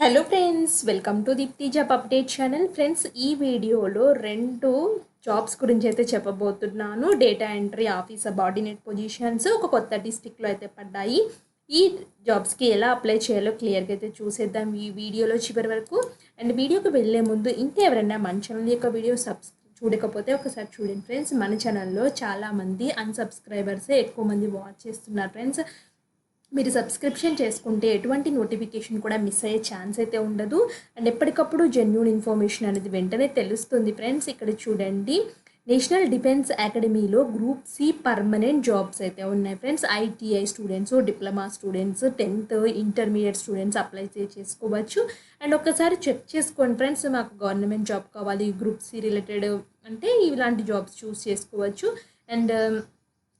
Hello friends welcome to Deepthi job update channel friends ఈ వీడియోలో రెండు జాబ్స్ గురించి అయితే చెప్పబోతున్నాను. Data entry office subordinate positions ఒక కొత్త డిస్టిక్లో అయితే పడ్డాయి. ఈ జాబ్స్కి ఎలా అప్లై చేయాలో క్లియర్గా అయితే చూసేద్దాం ఈ వీడియోలో చివరి వరకు. అండ్ వీడియోకి వెళ్ళే ముందు ఇంకా ఎవరైనా మన ఛానల్ యొక్క వీడియో సబ్స్ చూడకపోతే ఒకసారి చూడండి. ఫ్రెండ్స్ మన ఛానల్లో చాలామంది అన్సబ్స్క్రైబర్సే ఎక్కువ మంది వాచ్ చేస్తున్నారు. ఫ్రెండ్స్ మీరు సబ్స్క్రిప్షన్ చేసుకుంటే ఎటువంటి నోటిఫికేషన్ కూడా మిస్ అయ్యే ఛాన్స్ అయితే ఉండదు. అండ్ ఎప్పటికప్పుడు జెన్యున్ ఇన్ఫర్మేషన్ అనేది వెంటనే తెలుస్తుంది. ఫ్రెండ్స్ ఇక్కడ చూడండి. నేషనల్ డిఫెన్స్ అకాడమీలో గ్రూప్ సి పర్మనెంట్ జాబ్స్ అయితే ఉన్నాయి. Friends ITI students diploma students tenth intermediate students apply చేసుకోవచ్చు. అండ్ ఒకసారి చెక్ చేసుకోండి. ఫ్రెండ్స్ మాకు గవర్నమెంట్ జాబ్ కావాలి గ్రూప్ సి రిలేటెడ్ అంటే ఇలాంటి జాబ్స్ చూస్ చేసుకోవచ్చు. అండ్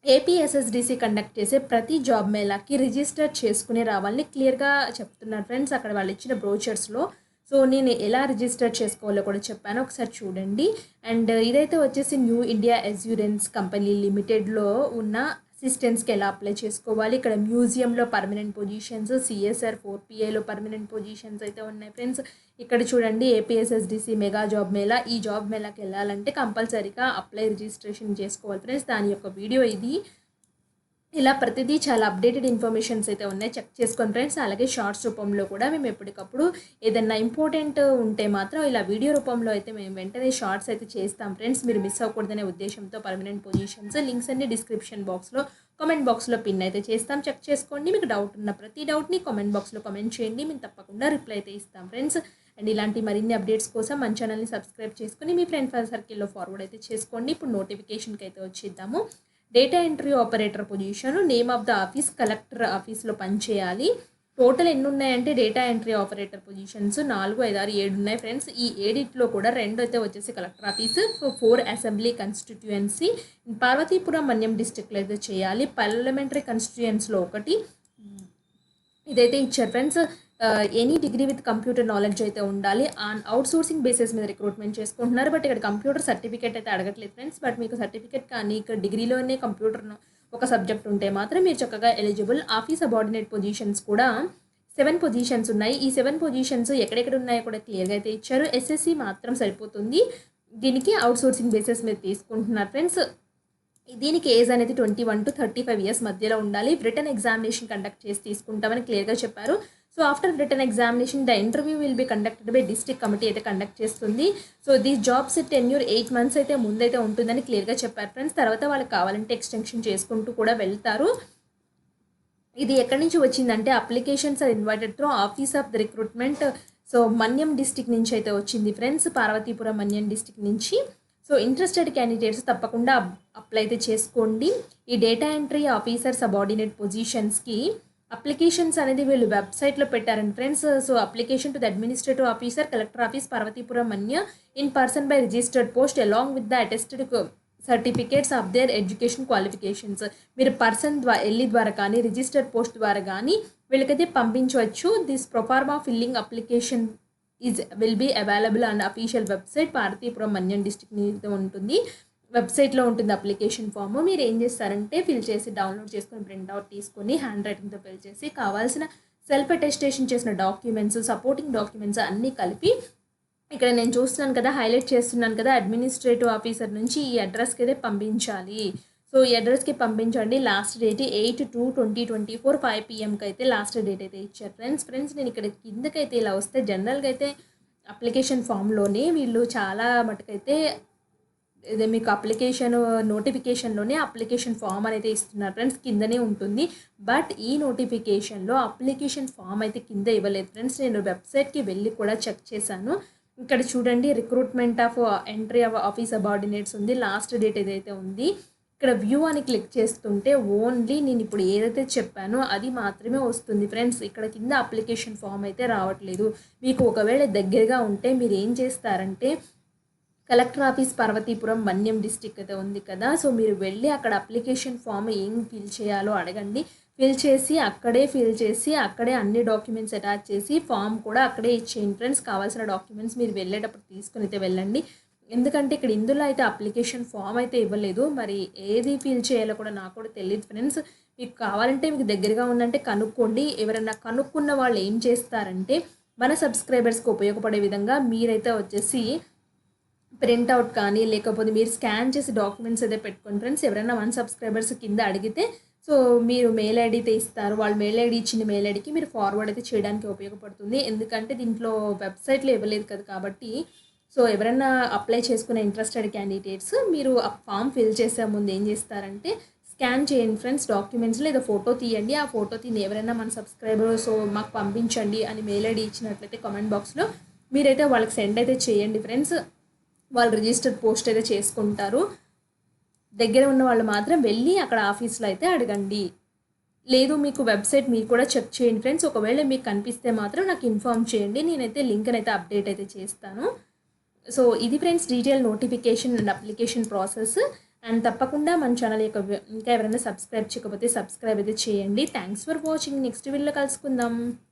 ఏపీఎస్ఎస్డిసి కండక్ట్ చేసే ప్రతి జాబ్ మేళాకి రిజిస్టర్ చేసుకుని రావాలని క్లియర్గా చెప్తున్నారు ఫ్రెండ్స్ అక్కడ వాళ్ళు ఇచ్చిన బ్రోచర్స్లో సో నేను ఎలా రిజిస్టర్ చేసుకోవాలో కూడా చెప్పాను. ఒకసారి చూడండి. అండ్ ఇదైతే వచ్చేసి న్యూ ఇండియా ఎస్యూరెన్స్ కంపెనీ లిమిటెడ్లో ఉన్న అసిస్టెంట్స్కి ఎలా అప్లై చేసుకోవాలి? ఇక్కడ మ్యూజియంలో పర్మనెంట్ పొజిషన్స్ సిఎస్ఆర్ ఫోర్ పిఐలో పర్మనెంట్ పొజిషన్స్ అయితే ఉన్నాయి ఫ్రెండ్స్ ఇక్కడ చూడండి ఏపీఎస్ఎస్డిసి మెగా జాబ్ మేళా ఈ జాబ్ మేళాకి వెళ్ళాలంటే కంపల్సరీగా అప్లై రిజిస్ట్రేషన్ చేసుకోవాలి ఫ్రెండ్స్ దాని యొక్క వీడియో ఇది. ఇలా ప్రతిదీ చాలా అప్డేటెడ్ ఇన్ఫర్మేషన్స్ అయితే ఉన్నాయి. చెక్ చేసుకోండి ఫ్రెండ్స్ అలాగే షార్ట్స్ రూపంలో కూడా మేము ఎప్పటికప్పుడు ఏదన్నా ఇంపార్టెంట్ ఉంటే మాత్రం ఇలా వీడియో రూపంలో అయితే మేము వెంటనే షార్ట్స్ అయితే చేస్తాం ఫ్రెండ్స్ మీరు మిస్ అవ్వకూడదనే ఉద్దేశంతో పర్మనెంట్ పొజిషన్స్ లింక్స్ అన్ని డిస్క్రిప్షన్ బాక్స్లో కామెంట్ బాక్స్లో పిన్ అయితే చేస్తాం. చెక్ చేసుకోండి. మీకు డౌట్ ఉన్న ప్రతి డౌట్ని కామెంట్ బాక్స్లో కామెంట్ చేయండి. మేము తప్పకుండా రిప్లై అయితే ఇస్తాం ఫ్రెండ్స్ అండ్ ఇలాంటి మరిన్ని అప్డేట్స్ కోసం మన ఛానల్ని సబ్స్క్రైబ్ చేసుకుని మీ ఫ్రెండ్ సర్కిల్లో ఫార్వర్డ్ అయితే చేసుకోండి. ఇప్పుడు నోటిఫికేషన్కి అయితే వచ్చేద్దాము. Data entry operator position name of the office collector ఆఫీస్లో పనిచేయాలి. టోటల్ ఎన్ని ఉన్నాయంటే డేటా ఎంట్రీ ఆపరేటర్ పొజిషన్స్ నాలుగు ఐదు ఆరు ఏడు ఉన్నాయి ఫ్రెండ్స్ ఈ ఏడిట్లో కూడా రెండు అయితే వచ్చేసి collector office four assembly constituency Parvathipuram Manyam డిస్టిక్లో అయితే చేయాలి. పార్లమెంటరీ కన్స్టిట్యుయెన్స్లో ఒకటి. ఇదైతే ఇచ్చారు friends any degree with computer knowledge అయితే ఉండాలి. ఆన్ అవుట్ సోర్సింగ్ బేసిస్ మీద రిక్రూట్మెంట్ చేసుకుంటున్నారు. బట్ ఇక్కడ కంప్యూటర్ సర్టిఫికేట్ అయితే అడగట్లేదు ఫ్రెండ్స్ బట్ మీకు సర్టిఫికేట్ కానీ ఇక్కడ డిగ్రీలోనే కంప్యూటర్ ఒక సబ్జెక్ట్ ఉంటే మాత్రం మీరు చక్కగా ఎలిజిబుల్ ఆఫీస్ అబార్డినేట్ పొజిషన్స్ కూడా సెవెన్ పొజిషన్స్ ఉన్నాయి. ఈ సెవెన్ పొజిషన్స్ ఎక్కడెక్కడ ఉన్నాయో కూడా క్లియర్గా అయితే ఇచ్చారు. ఎస్ఎస్సి మాత్రం సరిపోతుంది. దీనికి అవుట్ సోర్సింగ్ బేసిస్ మీద తీసుకుంటున్నారు ఫ్రెండ్స్ దీనికి ఏజ్ అనేది twenty one to thirty five years మధ్యలో ఉండాలి. రిటర్న్ ఎగ్జామినేషన్ కండక్ట్ చేసి తీసుకుంటామని క్లియర్గా చెప్పారు. So after written examination the interview will be conducted by district committee అయితే కండక్ట్ చేస్తుంది. So the jobs tenure eight months అయితే ముందైతే ఉంటుందని క్లియర్గా చెప్పారు ఫ్రెండ్స్ తర్వాత వాళ్ళకి కావాలంటే ఎక్స్టెన్షన్ చేసుకుంటూ కూడా వెళ్తారు. ఇది ఎక్కడి నుంచి వచ్చిందంటే applications are invited through office of the recruitment so Manyam district నుంచి అయితే వచ్చింది ఫ్రెండ్స్ పార్వతీపురం మన్యం డిస్టిక్ నుంచి. సో ఇంట్రెస్టెడ్ క్యాండిడేట్స్ తప్పకుండా అప్లై అయితే చేసుకోండి. ఈ డేటా ఎంట్రీ ఆఫీసర్ సబార్డినేట్ పొజిషన్స్కి అప్లికేషన్స్ అనేది వీళ్ళు వెబ్సైట్లో పెట్టారండి friends. So application to the administrative officer collector office Parvathipuram Manyam in person by registered post along with the attested certificates of their education qualifications. మీరు person ద్వారా ఎల్లి ద్వారా కానీ రిజిస్టర్డ్ పోస్ట్ ద్వారా కానీ వీళ్ళకైతే పంపించవచ్చు. This proforma filling application is will be available and official website Parvathipuram Manyam district మీద ఉంటుంది. వెబ్సైట్లో ఉంటుంది అప్లికేషన్ ఫామ్ మీరు ఏం చేస్తారంటే ఫిల్ చేసి డౌన్లోడ్ చేసుకొని ప్రింట్అవుట్ తీసుకొని హ్యాండ్ రైటింగ్తో ఫిల్ చేసి కావాల్సిన సెల్ఫ్ అటెస్టేషన్ చేసిన డాక్యుమెంట్స్ సపోర్టింగ్ డాక్యుమెంట్స్ అన్నీ కలిపి ఇక్కడ నేను చూస్తున్నాను కదా హైలైట్ చేస్తున్నాను కదా అడ్మినిస్ట్రేటివ్ ఆఫీసర్ నుంచి ఈ అడ్రస్కి అయితే పంపించాలి. సో ఈ అడ్రస్కి పంపించండి. Last date eight two twenty twenty four five పిఎంకి అయితే లాస్ట్ డేట్ అయితే ఇచ్చారు. ఫ్రెండ్స్ ఫ్రెండ్స్ నేను ఇక్కడ కిందకైతే ఇలా వస్తే జనరల్గా అయితే అప్లికేషన్ ఫామ్లోనే వీళ్ళు చాలా మటుకైతే ఇదే మీకు అప్లికేషన్ నోటిఫికేషన్లోనే అప్లికేషన్ ఫామ్ అనేది ఇస్తున్నారు ఫ్రెండ్స్ కిందనే ఉంటుంది. బట్ ఈ నోటిఫికేషన్లో అప్లికేషన్ ఫామ్ అయితే కింద ఇవ్వలేదు ఫ్రెండ్స్. నేను వెబ్సైట్కి వెళ్ళి కూడా చెక్ చేశాను. ఇక్కడ చూడండి recruitment of entry of office subordinates ఉంది. లాస్ట్ డేట్ ఏదైతే ఉంది ఇక్కడ వ్యూ అని క్లిక్ చేస్తుంటే ఓన్లీ నేను ఇప్పుడు ఏదైతే చెప్పానో అది మాత్రమే వస్తుంది ఫ్రెండ్స్. ఇక్కడ కింద అప్లికేషన్ ఫామ్ అయితే రావట్లేదు. మీకు ఒకవేళ దగ్గరగా ఉంటే మీరు ఏం చేస్తారంటే collector office Parvathipuram Manyam district అయితే ఉంది కదా. సో మీరు వెళ్ళి అక్కడ అప్లికేషన్ ఫామ్ ఏం ఫిల్ చేయాలో అడగండి. ఫిల్ చేసి అక్కడే ఫిల్ చేసి అక్కడే అన్ని డాక్యుమెంట్స్ అటాచ్ చేసి ఫామ్ కూడా అక్కడే ఇచ్చేయండి ఫ్రెండ్స్. కావాల్సిన డాక్యుమెంట్స్ మీరు వెళ్ళేటప్పుడు తీసుకుని అయితే వెళ్ళండి. ఎందుకంటే ఇక్కడ ఇందులో అయితే అప్లికేషన్ ఫామ్ అయితే ఇవ్వలేదు. మరి ఏది ఫిల్ చేయాలో కూడా నాకు కూడా తెలియదు ఫ్రెండ్స్. మీకు కావాలంటే మీకు దగ్గరగా ఉందంటే కనుక్కోండి. ఎవరైనా కనుక్కున్న వాళ్ళు ఏం చేస్తారంటే మన సబ్స్క్రైబర్స్కి ఉపయోగపడే విధంగా మీరైతే వచ్చేసి ప్రింట్అవుట్ కానీ లేకపోతే మీరు స్కాన్ చేసి డాక్యుమెంట్స్ అయితే పెట్టుకోండి ఫ్రెండ్స్ ఎవరైనా వన్ సబ్స్క్రైబర్స్ కింద అడిగితే సో మీరు మెయిల్ ఐడి అయితే ఇస్తారు వాళ్ళు మెయిల్ ఐడి ఇచ్చిన మెయిల్ ఐడికి మీరు ఫార్వర్డ్ అయితే చేయడానికి ఉపయోగపడుతుంది. ఎందుకంటే దీంట్లో వెబ్సైట్లో ఇవ్వలేదు కదా కాబట్టి సో ఎవరైనా అప్లై చేసుకునే ఇంట్రెస్టెడ్ క్యాండిడేట్స్ మీరు ఆ ఫామ్ ఫిల్ చేసే ముందు ఏం చేస్తారంటే స్కాన్ చేయండి ఫ్రెండ్స్ డాక్యుమెంట్స్ లేదా ఫోటో తీయండి. ఆ ఫోటో తీని ఎవరైనా మన సబ్స్క్రైబర్ సో మాకు పంపించండి అని మెయిల్ ఐడి ఇచ్చినట్లయితే కామెంట్ బాక్స్లో మీరైతే వాళ్ళకి సెండ్ అయితే చేయండి ఫ్రెండ్స్. వాళ్ళు రిజిస్టర్ పోస్ట్ అయితే చేసుకుంటారు. దగ్గర ఉన్న వాళ్ళు మాత్రం వెళ్ళి అక్కడ ఆఫీస్లో అయితే అడగండి. లేదు మీకు వెబ్సైట్ మీరు కూడా చెక్ చేయండి ఫ్రెండ్స్ ఒకవేళ మీకు కనిపిస్తే మాత్రం నాకు ఇన్ఫామ్ చేయండి. నేనైతే లింక్ అయితే అప్డేట్ అయితే చేస్తాను. సో ఇది friends detail notification and application process and తప్పకుండా మన ఛానల్ యొక్క ఇంకా ఎవరైనా సబ్స్క్రైబ్ చేయకపోతే సబ్స్క్రైబ్ అయితే చేయండి. థ్యాంక్స్ ఫర్ వాచింగ్ నెక్స్ట్ వీడియోలో కలుసుకుందాం.